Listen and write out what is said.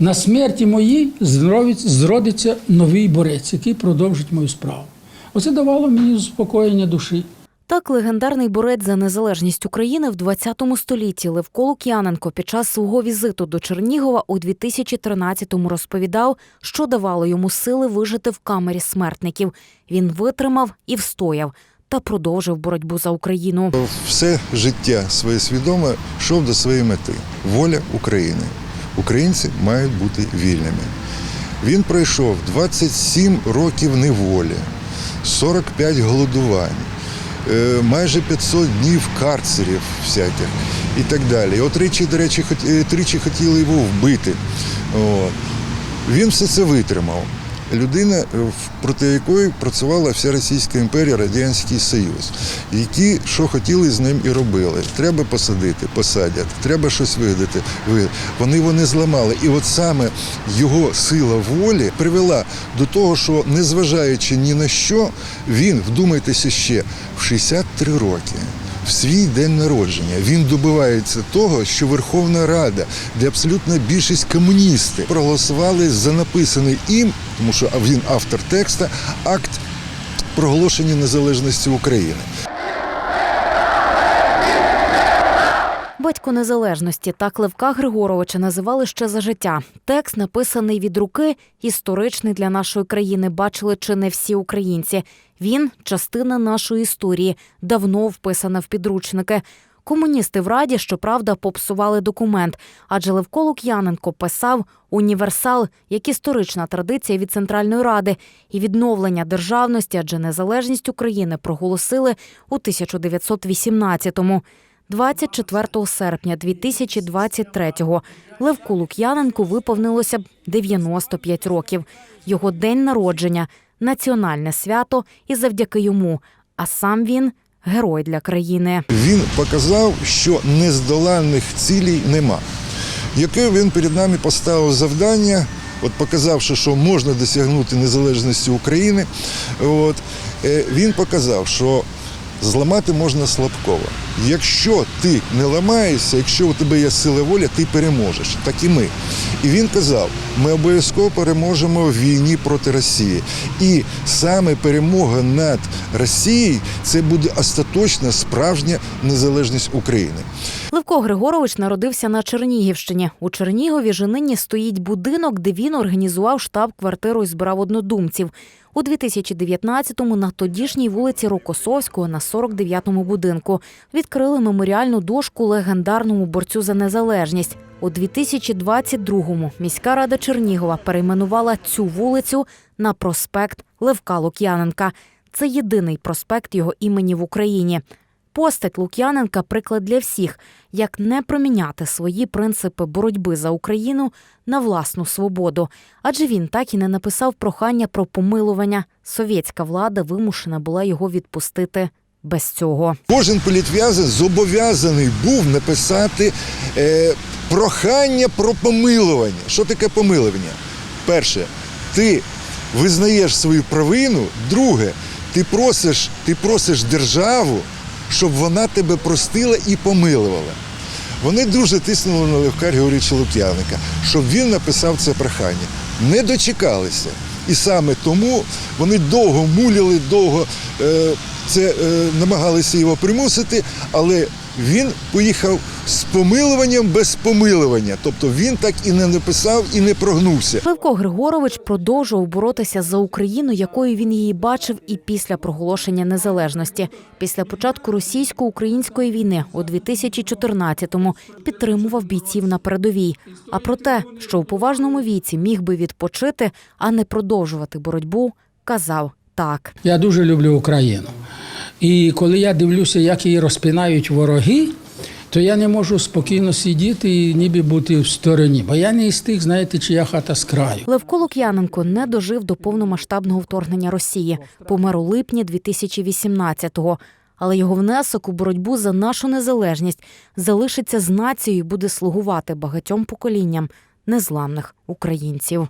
На смерті моїй зродиться новий борець, який продовжить мою справу. Оце давало мені заспокоєння душі. Так, легендарний борець за незалежність України в 20 столітті Левко Лук'яненко під час свого візиту до Чернігова у 2013-му розповідав, що давало йому сили вижити в камері смертників. Він витримав і встояв та продовжив боротьбу за Україну. все життя своє свідоме йшов до своєї мети воля України. Українці мають бути вільними. Він пройшов 27 років неволі, 45 голодувань, е, майже 500 днів карцерів всяких і так далі. Його тричі, до речі, е, тричі хотіли його вбити. Він все це витримав. Людина, е, проти якої працювала вся Російська імперія, Радянський Союз, які що хотіли з ним і робили. Треба посадити, посадять, треба щось видати. ви- Вони його не зламали. І от саме його сила волі привела до того, що незважаючи ні на що, він, вдумайтеся ще, в 63 роки в свій день народження він добивається того, що Верховна Рада, де абсолютна більшість комуністи проголосували за написаний їм, тому що він автор текста, акт проголошення незалежності України. Батько незалежності так Левка Григоровича називали ще за життя. Текст, написаний від руки, історичний для нашої країни, бачили чи не всі українці. Він частина нашої історії, давно вписана в підручники. Комуністи в раді, щоправда, попсували документ, адже Левко Лук'яненко писав універсал як історична традиція від Центральної Ради і відновлення державності, адже незалежність України проголосили у 1918-му. 24 серпня 2023-го Левку Лук'яненку виповнилося б 95 років. Його день народження національне свято, і завдяки йому. А сам він герой для країни. Він показав, що нездоланних цілей нема. Яке він перед нами поставив завдання, от показавши, що можна досягнути незалежності України, от, е, він показав, що зламати можна слабкого. Якщо ти не ламаєшся, якщо у тебе є сила волі, ти переможеш. Так і ми. І він казав: ми обов'язково переможемо в війні проти Росії. І саме перемога над Росією це буде остаточна справжня незалежність України. Левко Григорович народився на Чернігівщині. У Чернігові же нині стоїть будинок, де він організував штаб-квартиру і збирав однодумців. У 2019-му на тодішній вулиці Рокосовського на 49-му будинку відкрили меморіальну дошку легендарному борцю за незалежність. У 2022-му міська рада Чернігова перейменувала цю вулицю на проспект Левка Лук'яненка. Це єдиний проспект його імені в Україні. Постать Лук'яненка приклад для всіх, як не проміняти свої принципи боротьби за Україну на власну свободу. Адже він так і не написав прохання про помилування. Совєтська влада вимушена була його відпустити без цього. Кожен політв'язень зобов'язаний був написати е, прохання про помилування. Що таке помилування? Перше, ти визнаєш свою провину. Друге, ти просиш, ти просиш державу, щоб вона тебе простила і помилувала. Вони дуже тиснули на Левка Григорійовича Лук'яника, щоб він написав це прохання. Не дочекалися. І саме тому вони довго муляли, довго е, це е, намагалися його примусити, але він поїхав з помилуванням без помилування. Тобто він так і не написав, і не прогнувся. Левко Григорович продовжував боротися за Україну, якою він її бачив і після проголошення незалежності. Після початку російсько-української війни у 2014-му підтримував бійців на передовій. А про те, що у поважному віці міг би відпочити, а не продовжувати боротьбу, казав так. Я дуже люблю Україну. І коли я дивлюся, як її розпинають вороги, то я не можу спокійно сидіти і ніби бути в стороні. Бо я не із тих, знаєте, чия хата з краю. Левко Лук'яненко не дожив до повномасштабного вторгнення Росії. Помер у липні 2018-го. Але його внесок у боротьбу за нашу незалежність залишиться з нацією і буде слугувати багатьом поколінням незламних українців.